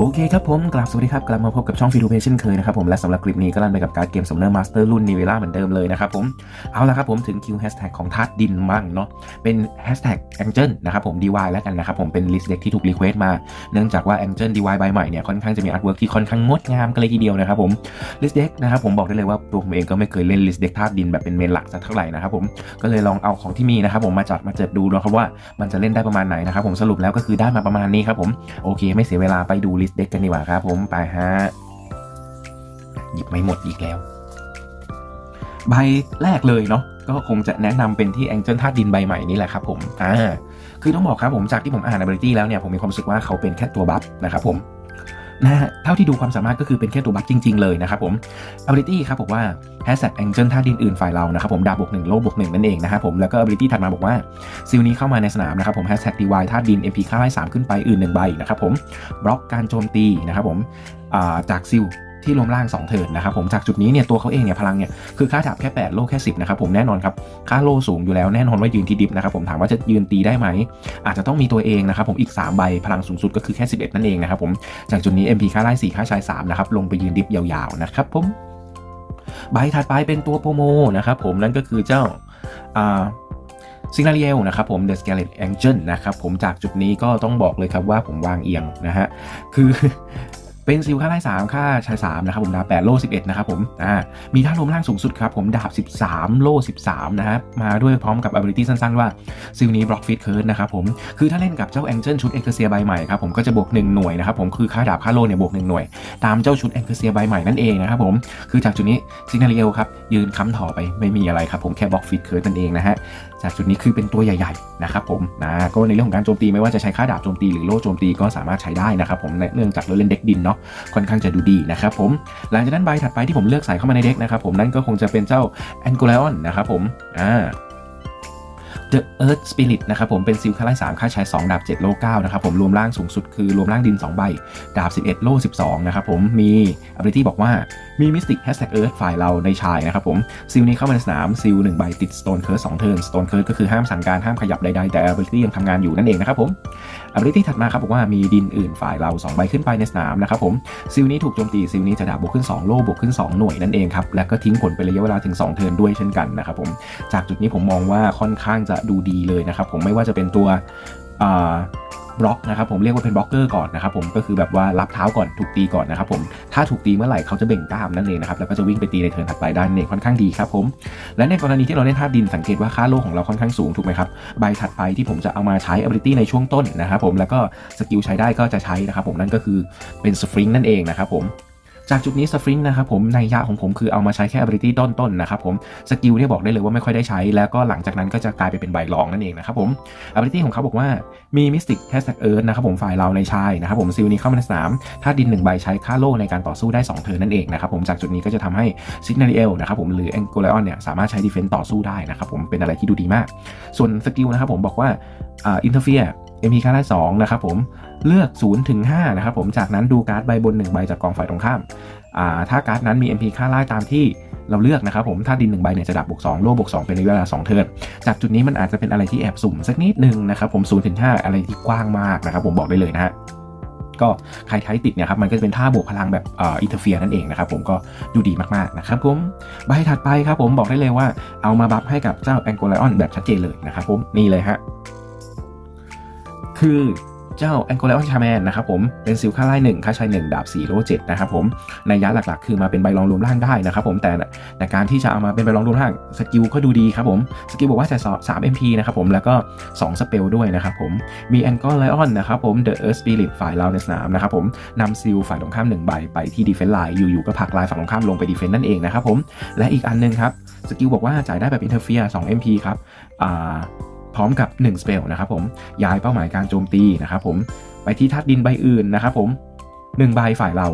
โอเคครับผมกลับสวัสดีครับ กลับมาพบกับช่องฟีดูเพชเช่นเคยนะครับผมและสำหรับคลิปนี้ก็ลั่นไปกับการดเกมสมเนอร์มาสเตอร์รุ่นนิเวล่าเหมือนเดิมเลยนะครับผมเอาละครับผมถึงคิวแฮชแท็กของทัดดินมั่งเนาะเป็นแฮชแท็กแองเจิลนะครับผม DY แล้วกันนะครับผมเป็นลิสต์เด็กที่ถูกรีเควสต์มาเนื่องจากว่าแองเจิล DY ใบใหม่เนี่ยค่อนข้างจะมีอาร์ตเวิร์กที่ค่อนข้างงดงามกันเลยทีเดียวนะครับผมลิสต์เด็กนะครับผมบอกได้เลยว่าตัวผมเองก็ไม่เคยเล่นลิสต์เด็กธาตุดินแบบเป็นเมนหลักสักเท่าไหร่นะครับผมก็เลยลองเอาของที่มีนะครับผมมาจัดมาเจิดดูนะครับว่ามันจะเล่นได้ประมาณไหนนะครับผมสรุปแล้วก็คือได้มาประมาณนี้ครับผมโอเค ไม่เสียเวลาไปดูลิสเด็กกันดีกว่าครับผมไปฮะหยิบไม่หมดอีกแล้ว ใบแรกเลยเนาะก็คงจะแนะนำเป็นที่แองเจิลธาตุดินใบใหม่นี่แหละครับผมอ่าคือต้องบอกครับผมจากที่ผมอ่าน ability แล้วเนี่ยผมมีความรู้สึกว่าเขาเป็นแค่ตัวบัฟนะครับผม นะฮะเท่าที่ดูความสามารถก็คือเป็นแค่ตัวบัฟจริง ๆ เลยนะครับผม ability ครับบอกว่า hashtag angel ธาตุดินอื่นฝ่ายเรานะครับผมดาบวกหนึ่งโลบวกหนึ่งนั่นเองนะครับผมแล้วก็ ability ถัดมาบอกว่าซิลนี้เข้ามาในสนามนะครับผม hashtag dy ธาตุดิน mp ค่าไล่3ขึ้นไปอื่นหนึ่งใบนะครับผมบล็อกการโจมตีนะครับผมจากซิล ที่รวมร่าง2เทิร์นนะครับผมจากจุดนี้เนี่ยตัวเขาเองเนี่ยพลังเนี่ยคือค่าดาบแค่ 8 โลแค่ 10นะครับผมแน่นอนครับค่าโลสูงอยู่แล้วแน่นอนว่ายืนที่ดิฟนะครับผมถามว่าจะยืนตีได้ไหมอาจจะต้องมีตัวเองนะครับผมอีก 3 ใบพลังสูงสุดก็คือแค่ 11 นั่นเองนะครับผมจากจุดนี้ MP ค่าไล่4ค่าชาย3นะครับลงไปยืนดิฟยาวๆนะครับผมใบถัดไปเป็นตัวโปรโมนะครับผมนั่นก็คือเจ้าอ่าซิงนาเรียลนะครับผม The Scarlet Angel นะครับผมจากจุดนี้ก็ต้องบอกเลยครับว่าผมวางเอียงนะฮะคือ เป็นซิลค่าไล่3ค่าชาย3นะครับผมดาบ8โล่11นะครับผมอ่ามีท่ารวมร่างสูงสุดครับผมดาบ 13 โล่13นะครับมาด้วยพร้อมกับ ability สั้นๆว่าซิลนี้บล็อกฟิตเคิร์ดนะครับผมคือถ้าเล่นกับเจ้า Angel ชุด e x อ r เซียใบใหม่ครับผมก็จะบวก1หน่วยนะครับผมคือค่าดาบค่าโล่เนี่ยบวก1หน่วย ตามเจ้าชุด e x อ r เซียใบใหม่นั่นเองนะครับผมคือจากจุดนี้ซิงนาเรียลครับยืนค้ำถอไปไม่มีอะไรครับผมแค่บล็อกฟิตเคิร์ดนั่นเองนะฮะจากจุดนี้คือเป็นตัวใหญ่ๆนะครับผมนะก็ในเรื่องของการโจมตีไม่ว่าจะใช้ค่าดาบโจมตีหรือโล่โจมตีก็สามารถใช้ได้นะครับผมเนื่องจากเราเล่นเด็กดินเนาะค่อนข้างจะดูดีนะครับผมหลังจากนั้นใบถัดไปที่ผมเลือกใส่เข้ามาในเด็กนะครับผมนั่นก็คงจะเป็นเจ้า a n g o l a o n นะครับผมอ่า The Earth Spirit นะครับผมเป็นซิลค่าไล่3ค่าใช้2ดาบ 7 โล่9นะครับผมรวมร่างสูงสุดคือรวมร่างดิน 2 ใบ ดาบ 11 โล่ 12 นะครับผมมี ability บอกว่ามี Mystic Hashtag Earth ฝ่ายเราในชายนะครับผมซิลนี้เข้ามาในสนามซิล1ใบติด Stone Curse 2เทิร์น Stone Curse ก็คือห้ามสั่งการห้ามขยับใดๆแต่ ability ยังทำงานอยู่นั่นเองนะครับผม ability ถัดมาครับบอกว่ามีดินอื่นฝ่ายเรา 2 ใบขึ้นไปในสนามนะครับผมซิลนี้ถูกโจมตีซิลนี้จะดาบบวกขึ้น 2 โล่บวกขึ้น 2 หน่วยนั่นเองครับและก็ทิ้งผลเป็นระยะเวลาถึง 2 เทิร์นด้วยเช่นกันนะครับผมจากจุดนี้ผมมองว่าค่อนข้างจะดูดีเลยนะครับผมไม่ว่าจะเป็นตัว บล็อกนะครับผมเรียกว่าเป็นบล็อกเกอร์ก่อนนะครับผมก็คือแบบว่ารับเท้าก่อนถูกตีก่อนนะครับผมถ้าถูกตีเมื่อไหร่เขาจะเบ่งกล้ามนั่นเองนะครับแล้วก็จะวิ่งไปตีในเทิร์นถัดไปได้นั่นเองค่อนข้างดีครับผมและในกรณีที่เราเล่นธาตุดินสังเกตว่าค่าโลของเราค่อนข้างสูงถูกไหมครับใบถัดไปที่ผมจะเอามาใช้ ability ในช่วงต้นนะครับผมแล้วก็สกิลใช้ได้ก็จะใช้นะครับผมนั่นก็คือเป็นสฟริงนั่นเองนะครับผม จากจุดนี้สฟริงนะครับผมในยะของผมคือเอามาใช้แค่ ability ต้นๆนะครับผมสกิลเนี่ยบอกได้เลยว่าไม่ค่อยได้ใช้ แล้วก็หลังจากนั้นก็จะกลายไปเป็นใบรองนั่นเองนะครับผม ability ของเขาบอกว่ามี Mystic Hashtag Earth นะครับผมฝ่ายเราในชายนะครับผมซิลนี้เข้ามาในสนามถ้าดิน1ใบใช้ค่าโล่ในการต่อสู้ได้2เทิร์นนั่นเองนะครับผมจากจุดนี้ก็จะทำให้ s i g n a r i e l นะครับผมหรือ a n g o l a o n เนี่ยสามารถใช้ defense ต่อสู้ได้นะครับผมเป็นอะไรที่ดูดีมาก ส่วนสกิลนะครับผมบอกว่าอ่า interfere MP ค่าได้2นะครับผมเลือก0ถึง5นะครับผมจากนั้นดูการ์ดใบบน1ใบจากกองฝ่ายตรงข้ามอ่าถ้าการ์ดนั้นมี MP ค่าไล่ตามที่เราเลือกนะครับผมถ้าดิน1ใบเนี่ยจะดับบวก2โล่บวก2เป็นระยะเวลา2เทิร์นจากจุดนี้มันอาจจะเป็นอะไรที่แอบสุ่มสักนิดนึงนะครับผม0ูนย์ถึงหอะไรที่กว้างมากนะครับผมบอกได้เลยนะฮะก็ใครใช้ติดเนี่ยครับมันก็จะเป็นท่าบวกพลังแบบอินเทอร์เฟียนั่นเองนะครับผมก็ดูดีมากๆนะครับผมใบถัดไปครับผมบอกได้เลยว่าเอามาบัฟให้กับเจ้าแองโกลไลออนแบบชัดเจนเลยนะครับผมนี่เลยฮะ คือเจ้าแองโกลไลออนชาแมนนะครับผมเป็นซิลค่าไล่หนึ่งค่าใช้หนึ่งดาบ4โล7นะครับผมในยะหลักๆ คือมาเป็นใบรองรวมร่างได้นะครับผมแต่แต่การที่จะเอามาเป็นใบรองรวมร่างสกิลก็ดูดีครับผมสกิลบอกว่าจะ3 MP นะครับผมแล้วก็2สเปลด้วยนะครับผมมีแองโกลไลออนนะครับผม The Earth Spirit ฝ่ายเราในสนามนะครับผมนำซิลฝ่ายตรงข้าม1ใบไปที่ Defense Line อยู่ๆก็ผลักลายฝั่งตรงข้ามลงไป Defense นั่นเองนะครับผมและอีกอันหนึงครับสกิลบอกว่าจ่ายได้แบบ Interfere 2 MP ครับอ่า พร้อมกับ1 spell นะครับผมย้ายเป้าหมายการโจมตีนะครับผมไปที่ธาตุดินใบอื่นนะครับผม1ใบฝ่ายเรา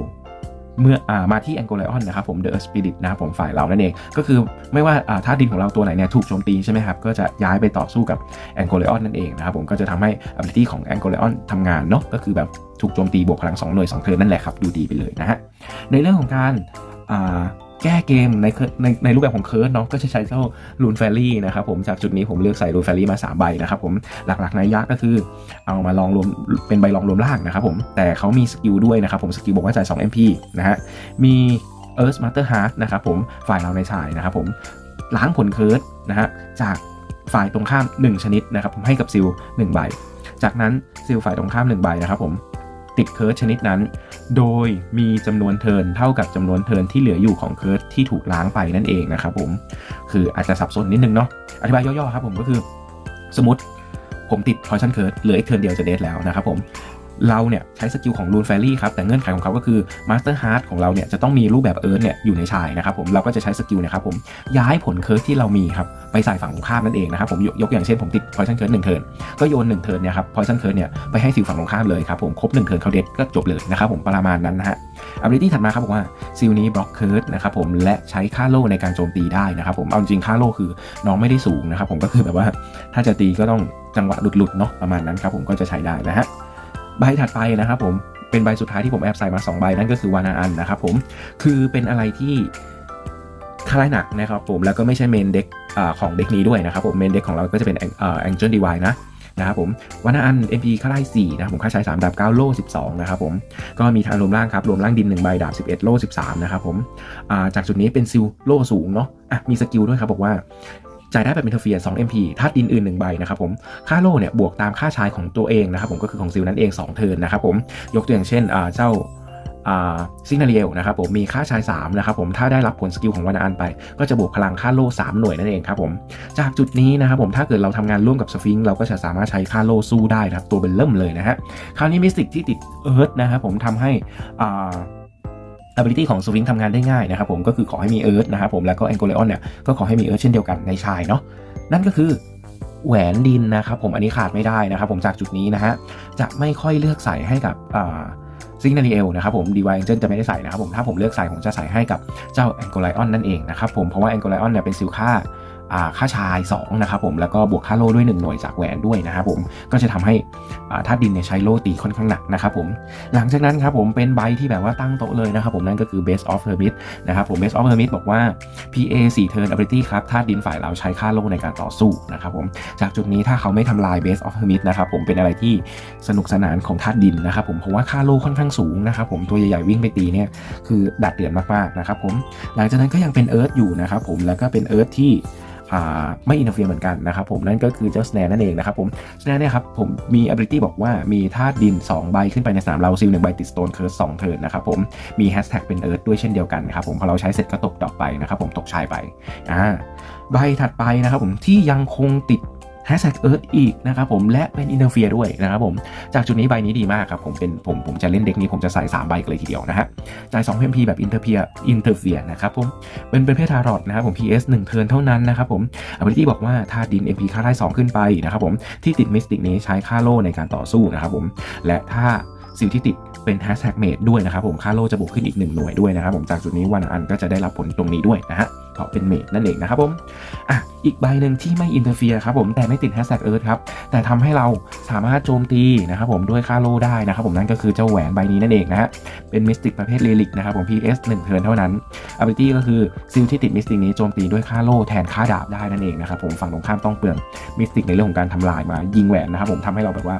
เมื่ออมาที่แองโกลไลออนนะครับผม The Earth Spirit นะครับผมฝ่ายเรานั่นเอง ก็คือไม่ว่าอ่าธาตุดินของเราตัวไหนเนี่ยถูกโจมตีใช่ไหมครับ ก็จะย้ายไปต่อสู้กับแองโกลไลออนนั่นเองนะครับผมก็จะทำให้ ability ของแองโกลไลออนทำงานเนาะก็คือแบบถูกโจมตีบวกพลัง2หน่วย2เทิร์นนั่นแหละครับ ดูดีไปเลยนะฮะในเรื่องของการ แก้เกมในในในรูปแบบของเคิร์ดเนาะก็จะใช้เจ้าลูนแฟรี่นะครับผมจากจุดนี้ผมเลือกใส่ลูนแฟรี่มา3ใบนะครับผมหลักๆในยะก็คือเอามาลองรวมเป็นใบลองรวมล่างนะครับผมแต่เขามีสกิลด้วยนะครับผมสกิลบอกว่าจ่าย2 MP นะฮะมี Earth Master Heart นะครับผมฝ่ายเราในชายนะครับผมล้างผลเคิร์ดนะฮะจากฝ่ายตรงข้าม 1 ชนิดนะครับผมให้กับซิล1ใบ จากนั้นซิลฝ่ายตรงข้าม 1 ใบนะครับผม ติดเคิร์ชชนิดนั้น โดยมีจำนวนเทิร์นเท่ากับจำนวนเทิร์นที่เหลืออยู่ของเคิร์ชที่ถูกล้างไปนั่นเองนะครับผม คืออาจจะสับสนนิดนึงเนาะ อธิบายย่อๆครับผมก็คือ สมมติผมติด Poison Curse เหลืออีกเทิร์นเดียวจะเดทแล้วนะครับผม เราเนี่ยใช้สกิลของ Rune Fairy ครับแต่เงื่อนไขของเขาก็คือ Master Heart ของเราเนี่ยจะต้องมีรูปแบบเอิร์ธเนี่ยอยู่ในชายนะครับผมเราก็จะใช้สกิลนะครับผมย้ายผลเคิร์ดที่เรามีครับไปใส่ฝั่งตรงข้ามนั่นเองนะครับผมยกยกอย่างเช่นผมติด Poison Curse หนึ่งเทิร์นก็โยนหนึ่งเทิร์นเนี่ยครับ Poison Curse เนี่ยไปให้ซิลฝั่งตรงข้ามเลยครับผมครบหนึ่งเทิร์นเขาเดทก็จบเลยนะครับผมประมาณนั้นนะฮะ ability ถัดมาครับบอกว่าซิลนี้บล็อกเคิร์ดนะครับผมและใช้ค่าโล่ในการโจมตีได้นะครับผมเอาจริงค่าโล่คือน้องไม่ได้สูงนะครับผมก็คือแบบว่าถ้าจะตีก็ต้องจังหวะหลุดๆเนาะประมาณนั้นครับผมก็จะใช้ได้นะฮะ ใบถัดไปนะครับผมเป็นใบสุดท้ายที่ผมแอบใส่มา 2 ใบนั่นก็คือวานาอันนะครับผมคือเป็นอะไรที่คล้ายหนักนะครับผมแล้วก็ไม่ใช่เมนเด็กของเด็กนี้ด้วยนะครับผมเมนเด็กของเราก็จะเป็นแองเจิลดีวายนะนะครับผมวานาอัน MP ค่าไล่4นะครับผมค่าใช้ 3 ดาบ 9 โล่ 12 นะครับผมก็มีทางรวมร่างครับรวมร่างดิน 1 ใบดาบ 11 โล่ 13 นะครับผมจากจุดนี้เป็นซิลโล่สูงเนาะะมีสกิลด้วยครับบอกว่า จ่ายได้แบบอินเทอร์เฟีย2 MP ธาตุดินอื่น1ใบนะครับผมค่าโล่เนี่ยบวกตามค่าชายของตัวเองนะครับผมก็คือของซิลนั่นเอง2เทิร์นนะครับผมยกตัวอย่างเช่นเจ้าซิกนาเรียลนะครับผมมีค่าชาย3นะครับผมถ้าได้รับผลสกิลของวานาอันไป ก็จะบวกพลังค่าโล่ 3 หน่วยนั่นเองครับผมจากจุดนี้นะครับผมถ้าเกิดเราทำงานร่วมกับสฟิงค์เราก็จะสามารถใช้ค่าโล่สู้ได้นะครับตัวเป็นเริ่มเลยนะฮะคราวนี้มิสติกที่ติดเอิร์ธนะครับผมทำให้อ่า ability ของสวิงทำงานได้ง่ายนะครับผมก็คือขอให้มีเอิร์ธนะครับผมแล้วก็แองโกเลออนเนี่ยก็ขอให้มีเอิร์ธเช่นเดียวกันในชายเนาะนั่นก็คือแหวนดินนะครับผมอันนี้ขาดไม่ได้นะครับผมจากจุดนี้นะฮะจะไม่ค่อยเลือกใส่ให้กับซิงนารีเอลนะครับผมดีวายเจนจะไม่ได้ใส่นะครับผมถ้าผมเลือกใส่ผมจะใส่ให้กับเจ้าแองโกไลออนนั่นเองนะครับผมเพราะว่าแองโกไลออนเนี่ยเป็นซิลค่า ค่าชาย2นะครับผมแล้วก็บวกค่าโล่ด้วย 1 หน่วยจากแหวนด้วยนะครับผมก็จะทำให้ธาตุดินเนี่ยใช้โล่ตีค่อนข้างหนักนะครับผมหลังจากนั้นครับผมเป็นใบที่แบบว่าตั้งโต๊ะเลยนะครับผมนั่นก็คือ base of hermit นะครับผม base of hermit บอกว่า PA 4 turn ability ครับธาตุดินฝ่ายเราใช้ค่าโล่ในการต่อสู้นะครับผมจากจุดนี้ถ้าเขาไม่ทำลาย base of hermit นะครับผมเป็นอะไรที่สนุกสนานของธาตุดินนะครับผมเพราะว่าค่าโล่ค่อนข้างสูงนะครับผมตัวใหญ่ๆวิ่งไปตีเนี่ยคือดัดเดือดมากๆนะครับผมหลังจากนั้นก็ยังเป็นเอิร์ธอยู่นะครับผมแล้วก็เป็นเอิร์ธที่ไม่อินเทอร์เฟียเหมือนกันนะครับผมนั่นก็คือเจ้าสแนนนั่นเองนะครับผมสแนนเนี่ยครับผมมี ability บอกว่ามีธาตุดิน 2 ใบขึ้นไปในสนามเราซิลหนึ่งใบติดสโตนเคิร์สสองเทิร์นนะครับผมมีแฮชแท็กเป็นเอิร์ธด้วยเช่นเดียวกันครับผมพอเราใช้เสร็จก็ตกดอกไปนะครับผมตกชายไปอ่าใบถัดไปนะครับผมที่ยังคงติด แฮชแท็กเอิร์ธอีกนะครับผมและเป็นอินเตอร์เฟียด้วยนะครับผมจากจุดนี้ใบนี้ดีมากครับผมเป็นผมผมจะเล่นเด็กนี้ผมจะใส่ 3 ใบเลยทีเดียวนะฮะจ่าย2 MP แบบอินเตอร์เฟียอินเตอร์เฟียนะครับผมเป็นเป็นเพทารอดนะครับผม PS 1เทิร์นเท่านั้นนะครับผมอ b i l i t y บอกว่าถ้าดิน MP ค่าได้ 2 ขึ้นไปนะครับผมที่ติดมิสติกนี้ใช้ค่าโล่ในการต่อสู้นะครับผมและถ้าสิ่งที่ติดเป็นแฮชแท็กเมดด้วยนะครับผมค่าโล่จะบวกขึ้นอีก 1 หน่วยด้วยนะครับผมจากจุดนี้วันอันก็จะได้รับผลตรงนี้ด้วยนะฮะ เพราเป็นเมดนั่นเองนะครับผมอะอีกใบหนึ่งที่ไม่อินเตอร์เฟียครับผมแต่ไม่ติดแฮชแท็กเอิร์ธครับแต่ทำให้เราสามารถโจมตีนะครับผมด้วยค่าโลได้นะครับผมนั่นก็คือเจ้าแหวนใบนี้นั่นเองนะฮะเป็นมิสติกประเภทเลลิกนะครับผม PS 1เทิร์นเท่านั้น ability ก็คือซิลที่ติดมิสติกนี้โจมตีด้วยค่าโลแทนค่าดาบได้นั่นเองนะครับผมฝั่งตรงข้ามต้องเปลืองมิสติกในเรื่องของการทำลายมายิงแหวนนะครับผมทำให้เราแบบว่า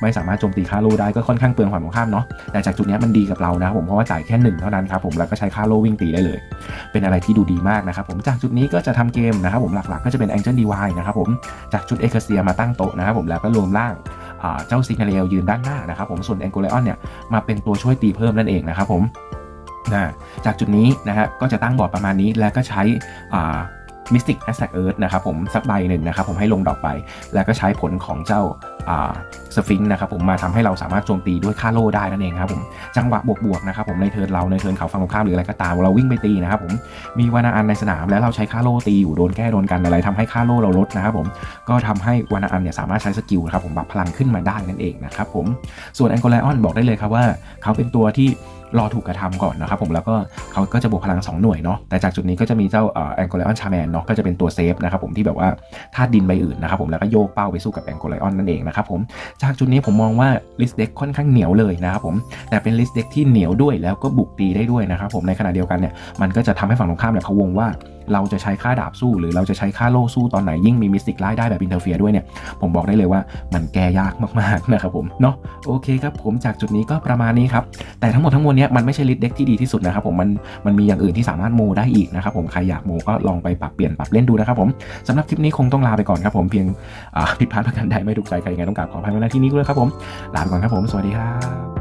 ไม่สามารถโจมตีค่าโลได้ก็ค่อนข้างเปลืองฝั่งตรงข้ามเนาะแต่จากจุดนี้มันดีกับเรานะครับผมเพราะว่าจ่ายแค่หนึ่งเท่านั้นครับผมแล้วก็ใช้ค่าโลวิ่งตีได้เลย เป็นอะไรที่ดูดีมากนะครับผมจากจุดนี้ก็จะทำเกมนะครับผมหลักๆก็จะเป็น Angel DY นะครับผมจากชุดเอกเซียมาตั้งโต๊ะนะครับผมแล้วก็รวมร่างเจ้าซิกเนเรียลยืนด้านหน้านะครับผมส่วนแองโกเลออนเนี่ยมาเป็นตัวช่วยตีเพิ่มนั่นเองนะครับผมนะจากจุดนี้นะฮะก็จะตั้งบอร์ดประมาณนี้แล้วก็ใช้ มิสติกแฮชแท็กเอิร์ธนะครับผมสักใบหนึ่งนะครับผมให้ลงดอกไป แล้วก็ใช้ผลของเจ้าสฟิงค์นะครับผมมาทำให้เราสามารถโจมตีด้วยค่าโล่ได้นั่นเองครับผมจังหวะบวกๆนะครับผมในเทิร์นเราในเทิร์นเขาฟังตรงข้ามหรืออะไรก็ตามเราวิ่งไปตีนะครับผมมีวานาอันในสนามแล้วเราใช้ค่าโล่ตีอยู่โดนแก้โดนกันอะไรทำให้ค่าโล่เราลดนะครับผมก็ทำให้วานาอันเนี่ยสามารถใช้สกิลนะครับผมบัฟพลังขึ้นมาได้นั่นเองนะครับผมส่วนแองโกลไลออนบอกได้เลยครับว่า เขาเป็นตัวที่ รอถูกกระทำก่อนนะครับผมแล้วก็เขาก็จะบวกพลัง 2 หน่วยเนาะแต่จากจุดนี้ก็จะมีเจ้าแองโกลไลออนชาแมนเนาะก็จะเป็นตัวเซฟนะครับผมที่แบบว่าธาตุดินใบอื่นนะครับผมแล้วก็โยกเป้าไปสู้กับแองโกลไลออนนั่นเองนะครับผมจากจุดนี้ผมมองว่าลิสเด็กค่อนข้างเหนียวเลยนะครับผมแต่เป็นลิสเด็กที่เหนียวด้วยแล้วก็บุกตีได้ด้วยนะครับผมในขณะเดียวกันเนี่ยมันก็จะทำให้ฝั่งตรงข้ามเนี่ยพะวงว่าเราจะใช้ค่าดาบสู้หรือเราจะใช้ค่าโล่สู้ตอนไหนยิ่งมีมิสติกไล่ได้แบบอินเทอร์เฟียด้วยเนี่ย ผมบอกได้เลยว่ามันแก้ยากมากๆนะครับผมเนาะโอเคครับผมจากจุดนี้ก็ประมาณนี้ครับแต่ทั้งหมดทั้งมวลนี้มันไม่ใช่ลิสเด็กที่ดีที่สุดนะครับผมมันมันมีอย่างอื่นที่สามารถโมได้อีกนะครับผมใครอยากโมก็ลองไปปรับเปลี่ยนปรับเล่นดูนะครับผมสำหรับคลิปนี้คงต้องลาไปก่อนครับผมเพียงผิดพลาดประการใดไม่ถูกใจใครยังไงต้องกราบขออภัยมาณที่นี้ด้วยครับผมลาไปก่อนครับผมสวัสดีครับ